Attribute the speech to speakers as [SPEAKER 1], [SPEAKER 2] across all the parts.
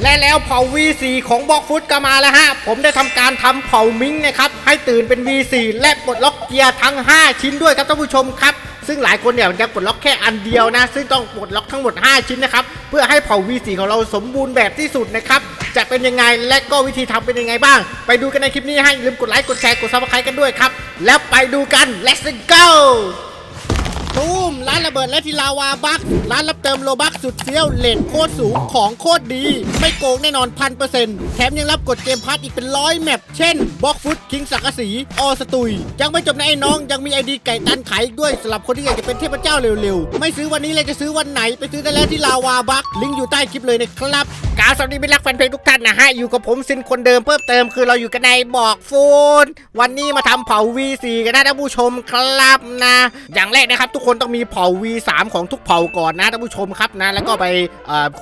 [SPEAKER 1] และแล้วเผ่า V4 ของบล็อกฟุตก็มาแล้วฮะ ผมได้ทำการทำเผ่ามิงนะครับ ให้ตื่นเป็น V4 และปลดล็อกเกียร์ทั้ง 5 ชิ้นด้วยครับท่านผู้ชมครับ ซึ่งหลายคนเนี่ยยังปลดล็อกแค่อันเดียวนะ ซึ่งต้องปลดล็อกทั้งหมด 5 ชิ้นนะครับ เพื่อให้เผ่า V4 ของเราสมบูรณ์แบบที่สุดนะครับ จะเป็นยังไงและก็วิธีทำเป็นยังไงบ้าง ไปดูกันในคลิปนี้ให้ลืมกดไลค์กดแชร์กดซับสไครต์กันด้วยครับ แล้วไปดูกัน let's go ตูมร้านระเบิดและทีลาวาบัคร้านรับเติมโลบัคสุดเฟี้ยวเลทโคตรสูงของโคตรดี ไม่โกงแน่นอนพันเปอร์เซ็นต์แถมยังรับกดเกมพัทอีกเป็นร้อยแมปเช่นบล็อกฟุตคิงสักกะสีออสตุย ยังไม่จบนะไอ้น้องยังมีไอดีไก่ตันขายอีกด้วยสำหรับคนที่อยากจะเป็นเทพเจ้าเร็วๆ ไม่ซื้อวันนี้เลยจะซื้อวันไหนไปซื้อได้แล้วที่ลาวาบัคลิงก์อยู่ใต้คลิปเลยนะครับ กาวสวัสดีมิรักแฟนเพลงทุกท่านนะฮะ อยู่กับผมซินคนเดิมเพิ่มเติมคือเราอยู่กันในบอกฟูนวันนี้มาทำเผา V4 กันนะท่านผู้ชมครับนะ อย่างแรกนะครับ ทุกคนต้องมีเผา V3 ของทุกเผาก่อนนะท่านผู้ชมครับนะ แล้วก็ไป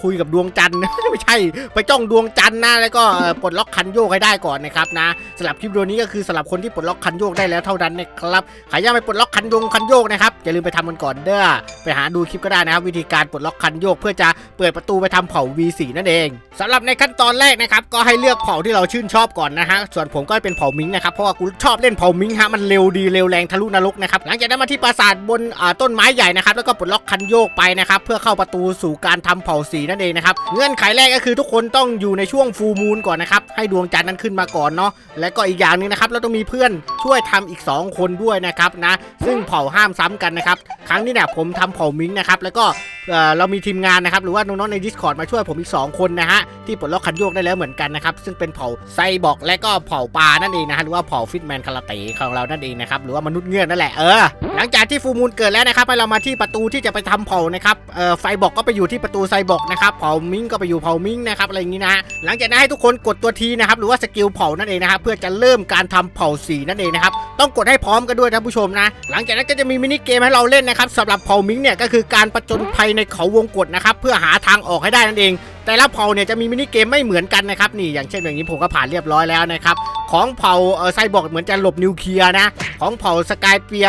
[SPEAKER 1] คุยกับดวงจันทร์ไม่ใช่ไปจ้องดวงจันทร์นะแล้วก็ปลดล็อกคันโยกให้ได้ก่อนนะครับนะสำหรับคลิปวิดีโอนี้ก็คือสำหรับคนที่ปลดล็อกคันโยกได้แล้วเท่านั้นนะครับใครยังไม่ปลดล็อกคันโยงคันโยกนะครับอย่าลืมไปทำกันก่อนเด้อไปหาดูคลิปก็ได้นะครับ วิธีการปลดล็อกคันโยก เพื่อจะเปิดประตูไปทำเผา V4 นั่นเองสำหรับในขั้นตอนแรกนะครับก็ให้เลือกเผ่าที่เราชื่นชอบก่อนนะฮะส่วนผมก็เป็นเผ่ามิงนะครับเพราะว่ากูชอบเล่นเผ่ามิงฮะมันเร็วดีเร็วแรงทะลุนรกนะครับหลังจากนั้นมาที่ปราสาทบนต้นไม้ใหญ่นะครับแล้วก็ปลดล็อกคันโยกไปนะครับเพื่อเข้าประตูสู่การทำเผ่าสีนั่นเองนะครับเงื่อนไขแรกก็คือทุกคนต้องอยู่ในช่วงฟูมูลก่อนนะครับให้ดวงจันทร์นั้นขึ้นมาก่อนเนาะและก็อีกอย่างหนึงนะครับเราต้องมีเพื่อนช่วยทำอีก 2 คนด้วยนะครับนะซึ่งเผ่าห้ามซ้ำกันนะครับครั้งนี้เนี่ยผมทำเผ่ามิงนะครับแล้วก็เรามีทีมงานนะครับหรือว่าน้องๆใน Discord มาช่วยผมอีก 2 คนนะฮะที่ปลดล็อกคันโยกได้แล้วเหมือนกันนะครับซึ่งเป็นเผ่าไซบอร์กและก็เผ่าปลานั่นเองนะฮะหรือว่าเผ่าฟิตแมนคาราเต้ของเรานั่นเองนะครับหรือว่ามนุษย์เงือกนั่นแหละเออหลังจากที่ฟูมูลเกิดแล้วนะครับให้เรามาที่ประตูที่จะไปทำเผ่านะครับเอ่อไฟบอกก็ไปอยู่ที่ประตูไซบอร์กนะครับเผ่ามิงก็ไปอยู่เผ่ามิงนะครับอะไรอย่างนี้นะหลังจากนั้นให้ทุกคนกดตัวทีนะครับหรือว่าสกิลเผ่านั่นเองนะครับเพื่อจะเริ่มการทำเผ่าสีนั่นเองนะครับต้องกดให้พร้อมกันด้วยนะผู้ชมนะ หลังจากนั้นก็จะมีมินิเกมให้เราเล่นนะครับสำหรับเผ่ามิงเนี่ยก็คือการประจนภัยในเขาวงกฏนะครับเพื่อหาทางออกให้ได้นั่นเองแต่ละเผ่าเนี่ยจะมีมินิเกมไม่เหมือนกันนะครับนี่อย่างเช่นอย่างนี้ผมก็ผ่านเรียบร้อยแล้วนะครับของเผ่าเออไซบอร์กเหมือนจะหลบนิวเคลียร์นะของเผ่าสกายเปีย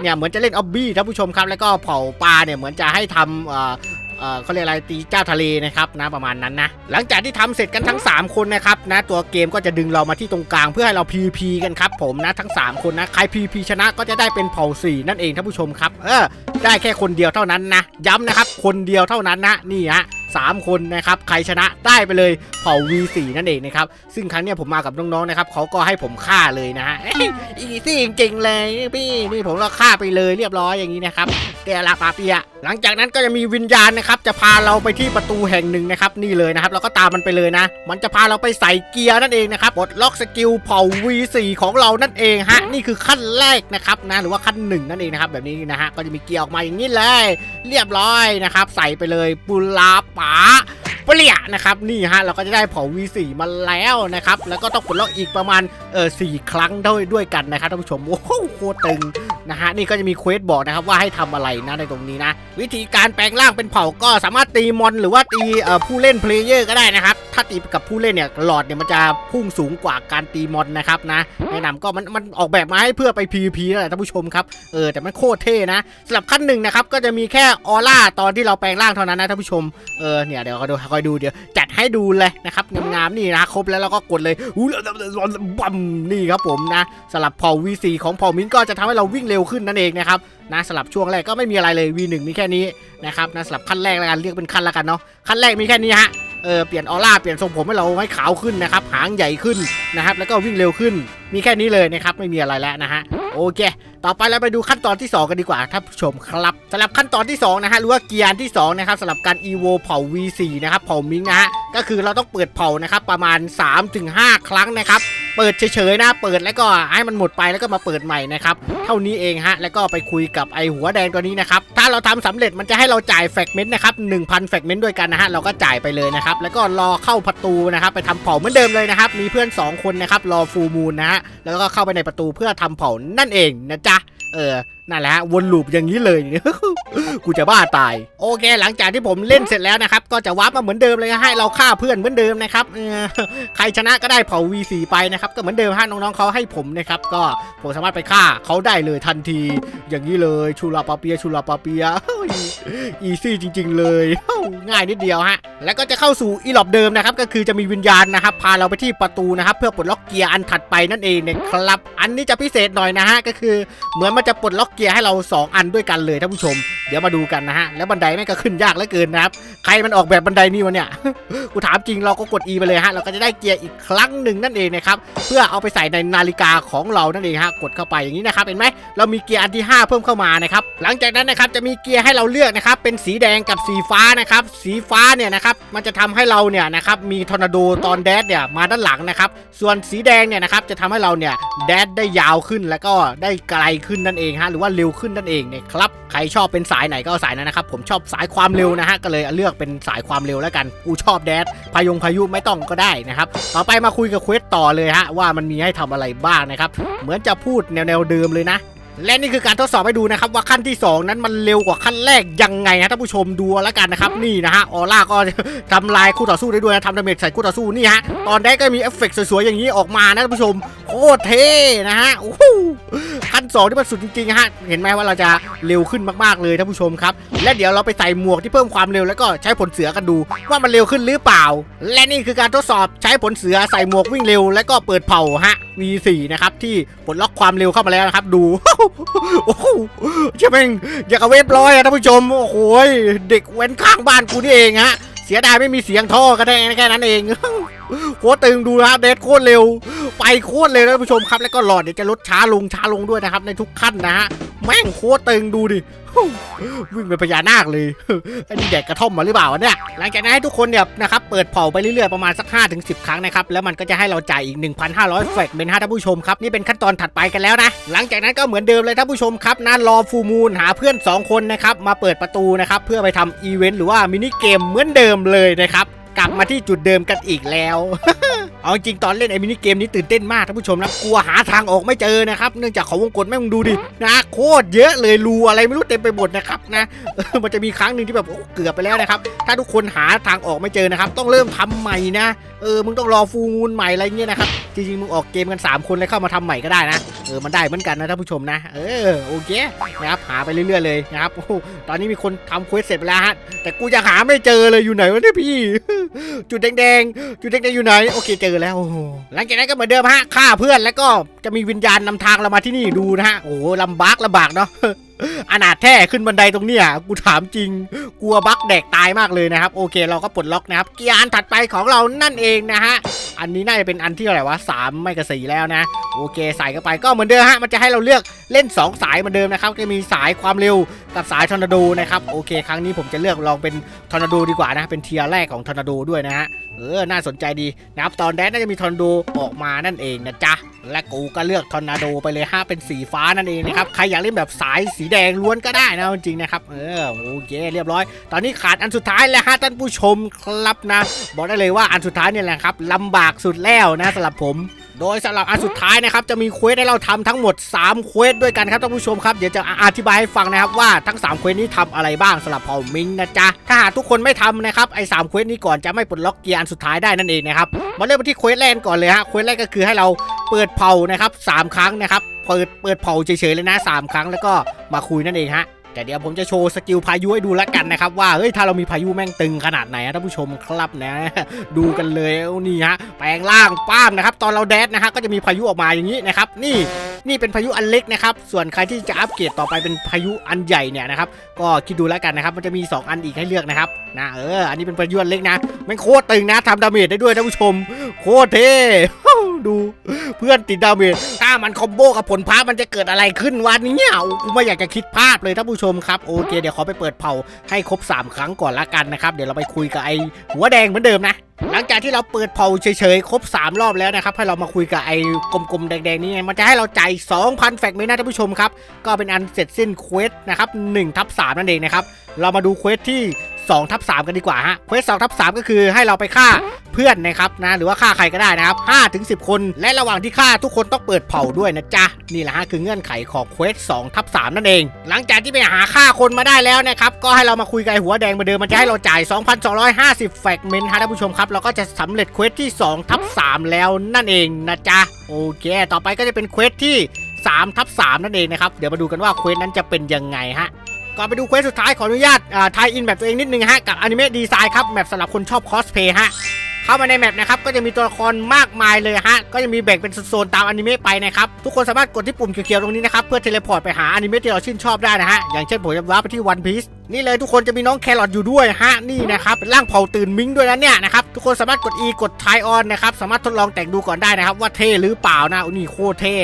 [SPEAKER 1] เนี่ยเหมือนจะเล่นออบบี้ท่านผู้ชมครับ แล้วก็เผ่าปลาเนี่ยเหมือนจะให้ทำเอ่อเออเขาเรียกอะไรตีเจ้าทะเลนะครับนะประมาณนั้นนะ หลังจากที่ทำเสร็จกันทั้ง 3 คนนะครับนะตัวเกมก็จะดึงเรามาที่ตรงกลางเพื่อให้เรา PVP กันครับผมนะทั้ง 3 คนนะใคร PVP ชนะก็จะได้เป็นเผ่าสี่นั่นเองท่านผู้ชมครับเออได้แค่คนเดียวเท่านั้นนะ ย้ำนะครับคนเดียวเท่านั้นนะนี่ฮะ สามคนนะครับใครชนะได้ไปเลยเผ่า V4 นั่นเองนะครับซึ่งครั้งเนี้ยผมมากับน้องๆนะครับเขาก็ให้ผมฆ่าเลยนะฮะอีซี่จริงๆเลยพี่นี่ผมเราฆ่าไปเลยเรียบร้อยอย่างนี้นะครับเกลาปาเปีย หลังจากนั้นก็จะมีวิญญาณนะครับจะพาเราไปที่ประตูแห่งหนึ่งนะครับนี่เลยนะครับเราก็ตามมันไปเลยนะ มันจะพาเราไปใส่เกียร์นั่นเองนะครับปลดล็อกสกิลเผ่า V4 ของเรานั่นเองฮะนี่คือขั้นแรกนะครับนะหรือว่าขั้นหนึ่งนั่นเองนะครับแบบนี้นะฮะก็จะมีเกียร์ออกมาอย่างนี้เลย เรียบร้อยนะครับใส่ไปเลยปุลาป๋า เปลี่ยนะครับนี่ฮะเราก็จะได้เผา V4 มาแล้วนะครับแล้วก็ต้องปลดล็อกอีกประมาณเออสครั้งด้วยด้วยกันนะครับท่านผู้ชมโอ้โหโคตรตึงนะฮะนี่ก็จะมีเควสบอกนะครับว่าให้ทำอะไรนะในตรงนี้นะ วิธีการแปลงร่างเป็นเผ่าก็สามารถตีมอนหรือว่าตีเอ่อผู้เล่นเพลเยอร์ก็ได้นะครับถ้าตีกับผู้เล่นเนี่ยหลอดเนี่ยมันจะพุ่งสูงกว่าการตีมอนนะครับนะแนะนำก็มันมันออกแบบมาให้เพื่อไป PVP นั่นแหละท่านผู้ชมครับเออแต่มันโคตรเท่นะสำหรับขั้นหนึ่งนะครับก็จะมีแค่ออร่าตอนที่เราแปลงร่างเท่านั้นนะท่านผู้ชมเออเนี่ยเดี๋ยวคอยดูคอยดูเดี๋ยวจัดให้ดูเลยนะครับงามๆนี่นะครบแล้วเราก็กดเลยอู้บัมนี่ครับผมนะสลับเผ่า V4 ของเผ่ามินก็จะทำให้เราวิ่งเร็วขึ้นนั่นเองนะครับนะสลับช่วงแรกก็ไม่มีอะไรเลย V1 มีแค่นี้นะครับนะสลับขั้นแรกแล้วกันเรียกเป็นขั้นแล้วกันเนาะขั้นแรกมีแค่นี้ฮะ เออเปลี่ยนออร่าเปลี่ยนทรงผมให้เราให้ขาวขึ้นนะครับหางใหญ่ขึ้นนะครับแล้วก็วิ่งเร็วขึ้น มีแค่นี้เลยนะครับไม่มีอะไรแล้วนะฮะโอเค ต่อไปเราไปดูขั้นตอนที่ 2 กันดีกว่าท่านผู้ชมครับสำหรับขั้นตอนที่2นะฮะหรือว่าเกียร์ที่2นะครับสำหรับการ EVO เผ่า V4 นะครับเผ่ามิงนะฮะก็คือเราต้องเปิดเผ่านะครับประมาณ 3-5 ครั้งนะครับ เปิดเฉยๆนะ เปิดแล้วก็ให้มันหมดไปแล้วก็มาเปิดใหม่นะครับ เท่านี้เองฮะ แล้วก็ไปคุยกับไอหัวแดงตัวนี้นะครับ ถ้าเราทำสำเร็จมันจะให้เราจ่ายแฟกเมนต์นะครับ1,000แฟกเมนต์ด้วยกันนะฮะ เราก็จ่ายไปเลยนะครับ แล้วก็รอเข้าประตูนะครับ ไปทำเผ่าเหมือนเดิมเลยนะครับ มีเพื่อน 2 คนนะครับรอฟูมูลนะฮะ แล้วก็เข้าไปในประตูเพื่อทำเผ่านั่นเองนะจ๊ะ เออนั่นแหละวนลูปอย่างนี้เลย กูจะบ้าตาย โอเค หลังจากที่ผมเล่นเสร็จแล้วนะครับ ก็จะวาร์ปมาเหมือนเดิมเลยให้เราฆ่าเพื่อนเหมือนเดิมนะครับใครชนะก็ได้เผา V4 ไปนะครับ ก็เหมือนเดิมฮะน้องๆเขาให้ผมนะครับ ก็ผมสามารถไปฆ่าเขาได้เลยทันที อย่างนี้เลยชูลาปาเปียชูลาปาเปียอีซี่จริง ๆ เลยง่ายนิดเดียวฮะ แล้วก็จะเข้าสู่อีหลอบเดิมนะครับ ก็คือจะมีวิญญาณนะครับ พาเราไปที่ประตูนะครับ เพื่อปลดล็อกเกียร์อันถัดไปนั่นเองนะครับ อันนี้จะพิเศษหน่อยนะฮะก็คือเหมือนมันจะปลดล็อกเกียร์ให้เรา 2 อันด้วยกันเลยท่านผู้ชม เดี๋ยวมาดูกันนะฮะ แล้วบันไดแม่งก็ขึ้นยากเหลือเกินนะครับ ใครมันออกแบบบันไดนี่วะเนี่ย กูถามจริงเราก็กด E ไปเลยฮะ เราก็จะได้เกียร์อีกครั้งหนึ่งนั่นเองนะครับ เพื่อเอาไปใส่ในนาฬิกาของเรานั่นเองฮะ กดเข้าไปอย่างนี้นะครับ เห็นไหม เรามีเกียร์อันที่ 5 เพิ่มเข้ามานะครับ หลังจากนั้นนะครับจะมีเกียร์ให้เราเลือกนะครับ เป็นสีแดงกับสีฟ้านะครับ สีฟ้าเนี่ยนะครับ มันจะทำให้เราเนี่ยนะครับ มีทอร์นาโดตอนแดดเนี่ยมาด้านหลังนะครับ ส่วนสีแดงเนี่ยนะครับจะทำให้เราเนี่ยแดดได้ยาวขึ้นแล้วก็ได้ไกลขึ้นนั่นเองฮะหรือว่าเร็วขึ้นนั่นเองเนี่ยครับ ใครชอบเป็นสายไหนก็สายนั้นนะครับ ผมชอบสายความเร็วนะฮะ ก็เลยเลือกเป็นสายความเร็วแล้วกัน กูชอบแดดพายงพายุไม่ต้องก็ได้นะครับ ต่อไปมาคุยกับเควสต่อเลยฮะว่ามันมีให้ทำอะไรบ้างนะครับ เหมือนจะพูดแนวแนวๆเดิมเลยนะ และนี่คือการทดสอบให้ดูนะครับว่าขั้นที่ 2 นั้นมันเร็วกว่าขั้นแรกยังไงฮะท่านผู้ชมดูแล้วกันนะครับนี่นะฮะออร่าก็ทำลายคู่ต่อสู้ได้ด้วยนะทำดาเมจใส่คู่ต่อสู้นี่ฮะตอนได้ก็มีเอฟเฟกต์สวยๆอย่างนี้ออกมานะท่านผู้ชมโคตรเท่นะฮะโอ้โหขั้นสองที่มันสุดจริงๆฮะเห็นไหมว่าเราจะเร็วขึ้นมากๆเลยท่านผู้ชมครับและเดี๋ยวเราไปใส่หมวกที่เพิ่มความเร็วแล้วก็ใช้ผลเสือกันดูว่ามันเร็วขึ้นหรือเปล่า และนี่คือการทดสอบใช้ผลเสือใส่หมวกวิ่งเร็ว แล้วก็เปิดเผาฮะ V4 นะครับที่ปลดล็อกความเร็วเข้ามาแล้วนะครับดูโอ้โหใช่ไหมงอยากระเวบร้อยอะท่านผู้ชม โอ้โหยเด็กเว้นข้างบ้านกูนี่เองฮะ เสียดายไม่มีเสียงท่อก็ได้แค่นั้นเอง โคตรตึงดูนะครับเดทโคตรเร็ว ไปโคตรเร็วนะท่านผู้ชมครับ แล้วก็หลอดเดี๋ยวจะลดช้าลงช้าลงด้วยนะครับ ในทุกขั้นนะฮะแม่งโคตรตึงดูดิวิ่งเป็นพญานาคเลยอันนี้แดกกระท่อมมาหรือเปล่าเนี่ยหลังจากนั้นให้ทุกคนเนี่ยนะครับเปิดเผาไปเรื่อยๆประมาณสัก 5-10 ครั้งนะครับแล้วมันก็จะให้เราจ่ายอีก 1,500แฟกเป็นห้าท่านผู้ชมครับนี่เป็นขั้นตอนถัดไปกันแล้วนะ หลังจากนั้นก็เหมือนเดิมเลยท่านผู้ชมครับนะรอฟูมูลหาเพื่อน 2 คนนะครับมาเปิดประตูนะครับเพื่อไปทำอีเวนต์หรือว่ามินิเกมเหมือนเดิมเลยนะครับ กลับมาที่จุดเดิมกันอีกแล้ว เอาจริงตอนเล่นไอ้มินิเกมนี้ตื่นเต้นมากท่านผู้ชมนะกลัวหาทางออกไม่เจอนะครับ เนื่องจากเขาวงกลแม่งดูดินะโคตรเยอะเลยรูอะไรไม่รู้เต็มไปหมดนะครับนะมันจะมีครั้งหนึ่งที่แบบโอ้เกือบไปแล้วนะครับ ถ้าทุกคนหาทางออกไม่เจอนะครับ ต้องเริ่มทำใหม่นะเออมึงต้องรอฟูมูลใหม่อะไรเงี้ยนะครับจริงๆมึงออกเกมกัน 3 คนเลยเข้ามาทำใหม่ก็ได้นะเออมันได้เหมือนกันนะท่านผู้ชมนะ เออโอเคนะครับหาไปเรื่อยๆเลยนะครับตอนนี้มีคนทำเควสเสร็จไปแล้วฮะแต่กูยังหาไม่เจอเลยอยู่ไหนวะเนี่ยพี่ จุดแดงๆจุดแดงๆอยู่ไหนโอเคเจอแล้วโอ้โหหลังจากนั้นก็เหมือนเดิมฮะฆ่าเพื่อนแล้วก็จะมีวิญญาณนำทางเรามาที่นี่ดูนะฮะโอ้โหลำบากลำบากเนาะอนาถแท้ขึ้นบันไดตรงเนี้ยกูถามจริงกลัวบักแดกตายมากเลยนะครับ โอเคเราก็ปลดล็อกนะครับเกียร์อันถัดไปของเรานั่นเองนะฮะอันนี้น่าจะเป็นอันที่อะไรวะสามไม่กระสีแล้วนะ โอเคใส่เข้าไปก็เหมือนเดิมฮะมันจะให้เราเลือกเล่น 2 สายเหมือนเดิมนะครับก็มีสายความเร็ว กับสายทอร์นาโดนะครับโอเค ครั้งนี้ผมจะเลือกลองเป็นทอร์นาโดดีกว่านะเป็นเทียร์แรกของทอร์นาโดด้วยนะฮะเออน่าสนใจดีนะครับตอนแดนน่าจะมีทอร์นาโดออกมานั่นเองนะจ๊ะและกูก็เลือกทอร์นาโดไปเลยฮะเป็นสีฟ้านั่นเองนะครับใครอยากเล่นแบบสายสีแดงล้วนก็ได้นะจริงๆนะครับเออโอเคเรียบร้อย ตอนนี้ขาดอันสุดท้ายแล้วฮะท่านผู้ชมครับนะ บอกได้เลยว่าอันสุดท้ายเนี่ยแหละครับลำบากสุดแล้วนะสำหรับผม โดยสำหรับอันสุดท้ายนะครับจะมีเควสให้เราทำทั้งหมด3เควสด้วยกันครับท่านผู้ชมครับเดี๋ยวจะอธิบายให้ฟังนะครับว่าทั้ง3เควสนี้ทำอะไรบ้างสำหรับเผ่ามิงนะจ๊ะถ้าหากทุกคนไม่ทำนะครับไอ้สามเควสนี้ก่อนจะไม่ปลดล็อกเกียร์อันสุดท้ายได้นั่นเองนะครับมาเริ่มที่เควสแรกก่อนเลยฮะเควสแรกก็คือให้เราเปิดเผานะครับสามครั้งนะครับเปิดเปิดเผาเฉยๆเลยนะสามครั้งแล้วก็มาคุยนั่นเองฮะ แต่เดี๋ยวผมจะโชว์สกิลพายุให้ดูล้วกันนะครับว่าเฮ้ยถ้าเรามีพายุแม่งตึงขนาดไหนนะท่านผู้ชมครับนะดูกันเลยนี่ฮะแปลงร่างป้ามนะครับ ตอนเราแดดนะฮะก็จะมีพายุออกมาอย่างนี้นะครับ นี่นี่เป็นพายุอันเล็กนะครับ ส่วนใครที่จะอัปเกรดต่อไปเป็นพายุอันใหญ่เนี่ยนะครับ ก็คิดดูแล้วกันนะครับ มันจะมี 2 อันอีกให้เลือกนะครับ นะ เออ อันนี้เป็นพายุอันเล็กนะแม่งโคตรตึงนะทำดาเมจได้ด้วยท่านผู้ชม โคตรเท่ ดู เพื่อนติดดาเมจ มันคอมโบกับผลพามันจะเกิดอะไรขึ้นวันนี้เนี่ยกูไม่อยากจะคิดภาพเลยท่านผู้ชมครับโอเคเดี๋ยวขอไปเปิดเผาให้ครบ 3 ครั้งก่อนละกันนะครับ เดี๋ยวเราไปคุยกับไอ้หัวแดงเหมือนเดิมนะหลังจากที่เราเปิดเผาเฉยๆ ครบ 3 รอบแล้วนะครับ ให้เรามาคุยกับไอ้กลมๆ แดงๆ นี่ไง มันจะให้เราจ่าย2,000 แฟกเมนต์นะท่านผู้ชมครับ ก็เป็นอันเสร็จสิ้นเควสนะครับ1ทับ3นั่นเองนะครับ เรามาดูเควสที่ 2ทับ3กันดีกว่าฮะเควส2ทับ3ก็คือให้เราไปฆ่าเพื่อนนะครับนะหรือว่าฆ่าใครก็ได้นะครับ5ถึง10 คน และระหว่างที่ฆ่าทุกคนต้องเปิดเผาด้วยนะจ๊ะ นี่แหละฮะคือเงื่อนไขของเควส2ทับ3นั่นเอง หลังจากที่ไปหาฆ่าคนมาได้แล้วนะครับ ก็ให้เรามาคุยกับหัวแดงมาเดิมมันจะให้เราจ่าย 2,250 แฟกเมนต์ฮะท่านผู้ชมครับเราก็จะสำเร็จเควสที่2ทับ3แล้วนั่นเองนะจ๊ะโอเค ต่อไปก็จะเป็นเควสที่3ทับ3นั่นเองนะครับเดี๋ยวมาดูกันว่าเควสนั้นจะเป็นยังไงฮะ ก่อนไปดูเควสสุดท้ายขออนุญาตทายอินแบบตัวเองนิดนึงฮะ กับอนิเมะดีไซน์ครับแมปสำหรับคนชอบคอสเพย์ฮะ เข้ามาในแมปนะครับ ก็จะมีตัวละครมากมายเลยฮะ ก็จะมีแบ่งเป็นโซนตามอนิเมะไปนะครับ ทุกคนสามารถกดที่ปุ่มเขียวๆตรงนี้นะครับ เพื่อเทเลพอร์ตไปหาอนิเมะที่เราชื่นชอบได้นะฮะ อย่างเช่นผมจะว้าไปที่วันพีซนี่เลยทุกคนจะมีน้องแครอทอยู่ด้วยฮะนี่นะครับเป็นร่างเผาตื่นมิงด้วยนะเนี่ยนะครับทุกคนสามารถกด E กดทายออนนะครับสามารถทดลองแต่งดูก่อนได้นะครับ ว่าเท่หรือเปล่านะอุ้ยนี่โคตรเท่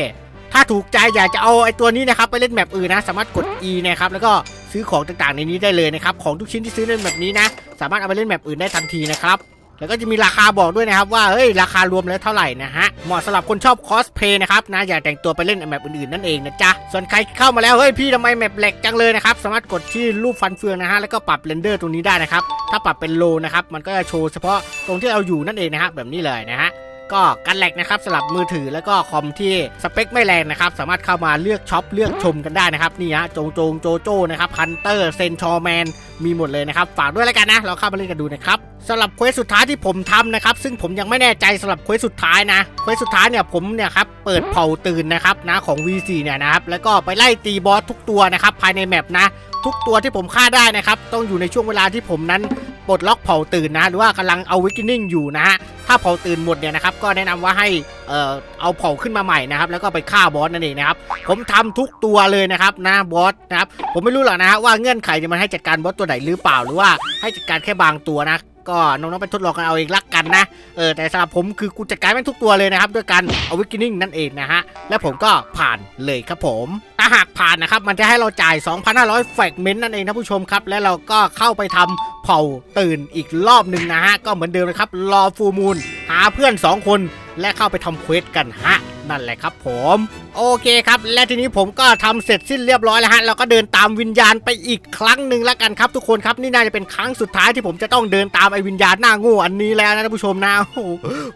[SPEAKER 1] ถ้าถูกใจอยากจะเอาไอ้ตัวนี้นะครับไปเล่นแมปอื่นนะ สามารถกด E นะครับแล้วก็ ซื้อของต่างๆในนี้ได้เลยนะครับ ของทุกชิ้นที่ซื้อในแบบนี้นะ สามารถเอาไปเล่นแมปอื่นได้ทันทีนะครับแล้วก็จะมีราคาบอกด้วยนะครับว่าเฮ้ยราคารวมแล้วเท่าไหร่นะฮะ เหมาะสำหรับคนชอบคอสเพย์นะครับนะอยากแต่งตัวไปเล่นแมปอื่นๆนั่นเองนะจ๊ะ ส่วนใครเข้ามาแล้ว เฮ้ยพี่ทำไมแมปแหลกจังเลยนะครับ สามารถกดที่รูปฟันเฟืองนะฮะ แล้วก็ปรับเรนเดอร์ตรงนี้ได้นะครับ ถ้าปรับเป็นโลนะครับ มันก็จะโชว์เฉพาะตรงที่เราอยู่นั่นเองนะฮะแบบนี้เลยนะฮะ ก็กันแหลกนะครับสำหรับมือถือแล้วก็คอมที่สเปคไม่แรงนะครับ สามารถเข้ามาเลือกช็อปเลือกชมกันได้นะครับนี่ฮะโจงโจงโจโจนะครับฮันเตอร์เซนชอร์แมนมีหมดเลยนะครับ ฝากด้วยแล้วกันนะเราเข้ามาเล่นกันดูนะครับสำหรับเควสสุดท้ายที่ผมทำนะครับ ซึ่งผมยังไม่แน่ใจสำหรับเควสสุดท้ายนะเควสสุดท้ายเนี่ยผมเนี่ยครับเปิดเผาตื่นนะครับนะของ V4 เนี่ยนะครับแล้วก็ไปไล่ตีบอสทุกตัวนะครับภายในแมปนะทุกตัวที่ผมฆ่าได้นะครับต้องอยู่ในช่วงเวลาที่ผมนั้น ปลดล็อกเผาตื่นนะ หรือว่ากำลังเอาวิกินิ่งอยู่นะฮะถ้าเผาตื่นหมดเนี่ยนะครับก็แนะนำว่าให้เอ่อเอาเผาขึ้นมาใหม่นะครับแล้วก็ไปฆ่าบอสนั่นเองนะครับผมทำทุกตัวเลยนะครับนะบอสนะครับผมไม่รู้หรอกนะฮะว่าเงื่อนไขเนี่ยมันให้จัดการบอสตัวไหนหรือเปล่าหรือว่าให้จัดการแค่บางตัวนะก็น้องๆไปทดลองกันเอาเองละ กันนะ เออแต่สำหรับผมคือกูจัดการแม่งทุกตัวเลยนะครับ ด้วยการเอาวิกินิ่งนั่นเองนะฮะ และผมก็ผ่านเลยครับผมถ้าหากผ่านนะครับ มันจะให้เราจ่าย 2,500แฟกเมนต์นั่นเองนะผู้ชมครับ และเราก็เข้าไปทำเผาตื่นอีกรอบหนึ่งนะฮะ ก็เหมือนเดิมนะครับ รอฟูมูลหาเพื่อน 2 คนและเข้าไปทำเควสกันฮะ นั่นแหละครับผม โอเคครับ และทีนี้ผมก็ทำเสร็จสิ้นเรียบร้อยแล้วฮะเราก็เดินตามวิญญาณไปอีกครั้งหนึ่งแล้วกันครับ ทุกคนครับนี่น่าจะเป็นครั้งสุดท้ายที่ผมจะต้องเดินตามไอ้วิญญาณหน้าโง่อันนี้แล้วนะท่านผู้ชมนะโห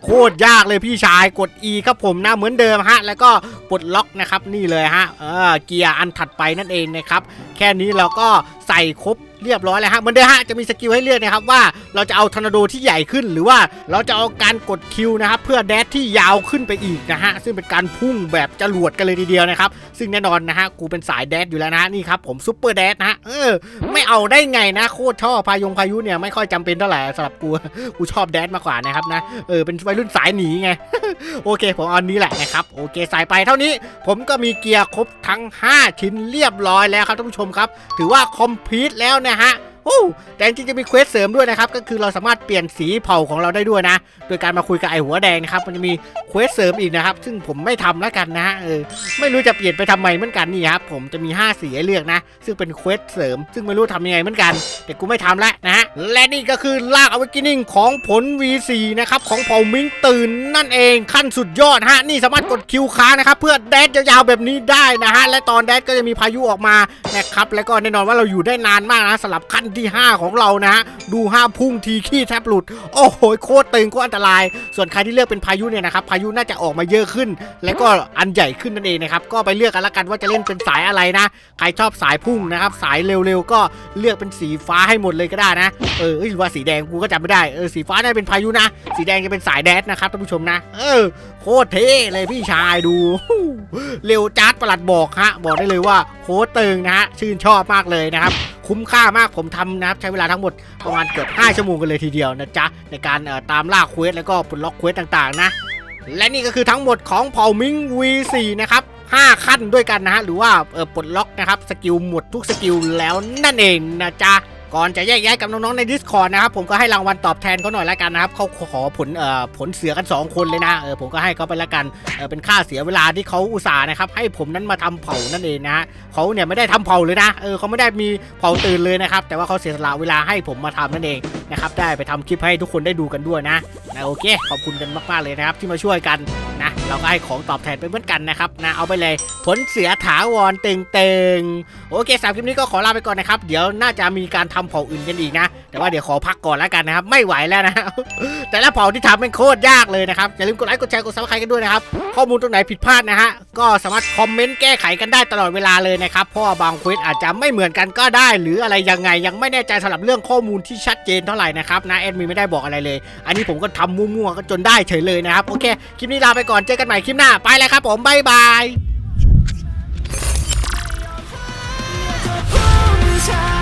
[SPEAKER 1] โคตรยากเลยพี่ชายกด E ครับผมนะเหมือนเดิมฮะ แล้วก็ปลดล็อกนะครับนี่เลยฮะเออเกียร์อันถัดไปนั่นเองนะครับแค่นี้เราก็ใส่ครบ เรียบร้อยแล้วฮะเหมือนเดิมฮะจะมีสกิลให้เลือกนะครับว่าเราจะเอาทอร์นาโดที่ใหญ่ขึ้น หรือว่าเราจะเอาการกดคิวนะครับเพื่อแดดที่ยาวขึ้นไปอีกนะฮะซึ่งเป็นการพุ่งแบบจรวดกันเลยทีเดียวนะครับซึ่งแน่นอนนะฮะกูเป็นสายแดดอยู่แล้วนะนี่ครับผมซุปเปอร์แดดนะฮะเออไม่เอาได้ไงนะโคตรชอบพายงพายุเนี่ยไม่ค่อยจำเป็นเท่าไหร่สำหรับกูกูชอบแดดมากกว่านะครับนะเออเป็นวัยรุ่นสายหนีไง โอเค ผมเอาอันนี้แหละนะครับ โอเคใส่ไปเท่านี้ ผมก็มีเกียร์ครบทั้ง 5 ชิ้นเรียบร้อยแล้วครับท่านผู้ชมครับ ถือว่าคอมพลีทแล้วนะฮะ แต่จริงจะมีเควสเสริมด้วยนะครับ ก็คือเราสามารถเปลี่ยนสีเผ่าของเราได้ด้วยนะ โดยการมาคุยกับไอหัวแดงนะครับ มันจะมีเควสเสริมอีกนะครับ ซึ่งผมไม่ทำแล้วกันนะเออ ไม่รู้จะเปลี่ยนไปทำไมเหมือนกันนี่ครับ ผมจะมี 5 สีให้เลือกนะ ซึ่งเป็นเควสเสริม ซึ่งไม่รู้ทำยังไงเหมือนกัน แต่กูไม่ทำแล้วนะฮะ และนี่ก็คือลากอเวกินิ่งของผล V4 นะครับของเผ่ามิงตื่นนั่นเองขั้นสุดยอดฮะ นี่สามารถกดคิวค้านะครับเพื่อแดดยาวๆแบบนี้ได้นะฮะ และตอนแดดก็จะมีพายุออกมานะครับ แล้วก็แน่นอนว่าเราอยู่ได้นานมากนะสำหรับขั้นที่ 5 ของเรานะฮะดูห้าพุ่งทีขี้แทบหลุด โอ้โหโคตรตึงโคตรอันตราย ส่วนใครที่เลือกเป็นพายุเนี่ยนะครับพายุน่าจะออกมาเยอะขึ้น และก็อันใหญ่ขึ้นนั่นเองนะครับก็ไปเลือกกันละกันว่าจะเล่นเป็นสายอะไรนะ ใครชอบสายพุ่งนะครับสายเร็วๆก็เลือกเป็นสีฟ้าให้หมดเลยก็ได้นะเออเอ้ยหรือว่าสีแดงกูก็จำไม่ได้เออสีฟ้าน่าเป็นพายุนะ สีแดงจะเป็นสายแดดนะครับท่านผู้ชมนะ เออโคตรเท่เลยพี่ชายดู เร็วจัดประหลัดบอกฮะบอกได้เลยว่าโคตรตึงนะฮะชื่นชอบมากเลยนะครับคุ้มค่ามากผมทำนะครับใช้เวลาทั้งหมดประมาณเกือบ 5 ชั่วโมงกันเลยทีเดียวนะจ๊ะ ในการตามล่าเควสแล้วก็ปลดล็อกเควสต่างๆนะ และนี่ก็คือทั้งหมดของเผ่ามิง V4 นะครับ5ขั้นด้วยกันนะฮะหรือว่าปลดล็อกนะครับสกิลหมดทุกสกิลแล้วนั่นเองนะจ๊ะ ก่อนจะแยกย้ายกับน้องๆใน Discord นะครับผมก็ให้รางวัลตอบแทนเขาหน่อยละกันนะครับเขาขอผลเอ่อผลเสือกัน 2 คนเลยนะเออผมก็ให้เขาไปละกันเออเป็นค่าเสียเวลาที่เขาอุตส่าห์นะครับให้ผมนั้นมาทำเผานั่นเองนะฮะเขาเนี่ยไม่ได้ทำเผาเลยนะเออเขาไม่ได้มีเผาตื่นเลยนะครับแต่ว่าเขาเสียสละเวลาให้ผมมาทำนั่นเองนะครับได้ไปทำคลิปให้ทุกคนได้ดูกันด้วยนะนะโอเค ขอบคุณกันมากๆเลยนะครับที่มาช่วยกันนะเราก็ให้ของตอบแทนไปเหมือนกันนะครับนะเอาไปเลยผลเสียถาวรเต็งๆโอเคสามคลิปนี้ก็ขอลาไปก่อนนะครับเดี๋ยวน่าจะมีการทำเผาอื่นกันอีกนะ แต่ว่าเดี๋ยวขอพักก่อนแล้วกันนะครับ ไม่ไหวแล้วนะแต่ละเผ่าที่ทำเป็นโคตรยากเลยนะครับ อย่าลืมกดไลค์กดแชร์กดซับสไครต์กันด้วยนะครับ ข้อมูลตรงไหนผิดพลาดนะฮะ ก็สามารถคอมเมนต์แก้ไขกันได้ตลอดเวลาเลยนะครับ เพราะบางเควสอาจจะไม่เหมือนกันก็ได้ หรืออะไรยังไงยังไม่แน่ใจสำหรับเรื่องข้อมูลที่ชัดเจนเท่าไหร่นะครับนะแอดมินไม่ได้บอกอะไรเลย อันนี้ผมก็ทำมั่วๆก็จนได้เฉยเลยนะครับโอเคคลิปนี้ลาไปก่อนเจอกันใหม่คลิปหน้าไปเลยครับผมบ๊ายบาย
[SPEAKER 2] ผู้ชาย